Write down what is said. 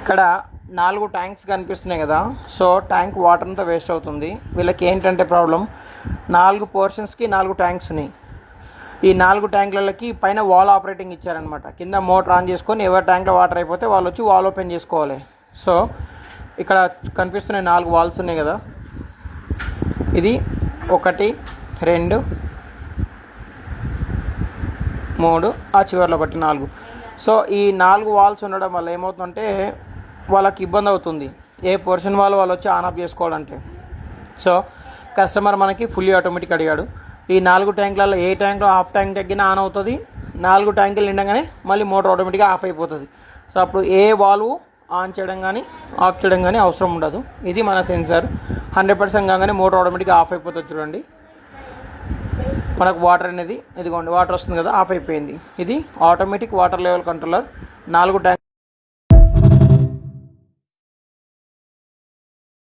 ఇక్కడ నాలుగు ట్యాంక్స్ కనిపిస్తున్నాయి కదా. సో ట్యాంక్ వాటర్ అంతా వేస్ట్ అవుతుంది. వీళ్ళకి ఏంటంటే ప్రాబ్లం? నాలుగు పోర్షన్స్కి నాలుగు ట్యాంక్స్ ఉన్నాయి. ఈ నాలుగు ట్యాంకులకి పైన వాల్ ఆపరేటింగ్ ఇచ్చారనమాట కింద మోటార్ ఆన్ చేసుకొని ఎవరి ట్యాంక్లో వాటర్ అయిపోతే వాళ్ళు వచ్చి వాల్ ఓపెన్ చేసుకోవాలి. సో ఇక్కడ కనిపిస్తున్నాయి నాలుగు వాల్స్ ఉన్నాయి కదా. ఇది ఒకటి రెండు మూడు ఆ చివరిలో ఒకటి నాలుగు. సో ఈ నాలుగు వాల్స్ ఉండడం వల్ల ఏమవుతుందంటే వాళ్ళకి ఇబ్బంది అవుతుంది. ఏ పోర్షన్ వాళ్ళు వాళ్ళు వచ్చి ఆన్ ఆఫ్ చేసుకోవాలంటే. సో కస్టమర్ మనకి ఫుల్లీ ఆటోమేటిక్ అడిగాడు. ఈ నాలుగు ట్యాంకులలో ఏ ట్యాంక్లో హాఫ్ ట్యాంక్ తగ్గినా ఆన్ అవుతుంది నాలుగు ట్యాంకులు నిండగానే మళ్ళీ మోటార్ ఆటోమేటిక్గా ఆఫ్ అయిపోతుంది. సో అప్పుడు ఏ వాల్వ్ ఆన్ చేయడం కానీ ఆఫ్ చేయడం కానీ అవసరం ఉండదు. ఇది మన సెన్సార్ హండ్రెడ్ పర్సెంట్ కాగానే మోటార్ ఆటోమేటిక్గా ఆఫ్ అయిపోతుంది చూడండి. మనకు వాటర్ అనేది ఇదిగోండి వాటర్ వస్తుంది కదా ఆఫ్ అయిపోయింది. ఇది ఆటోమేటిక్ వాటర్ లెవెల్ కంట్రోలర్ నాలుగు ట్యాంక్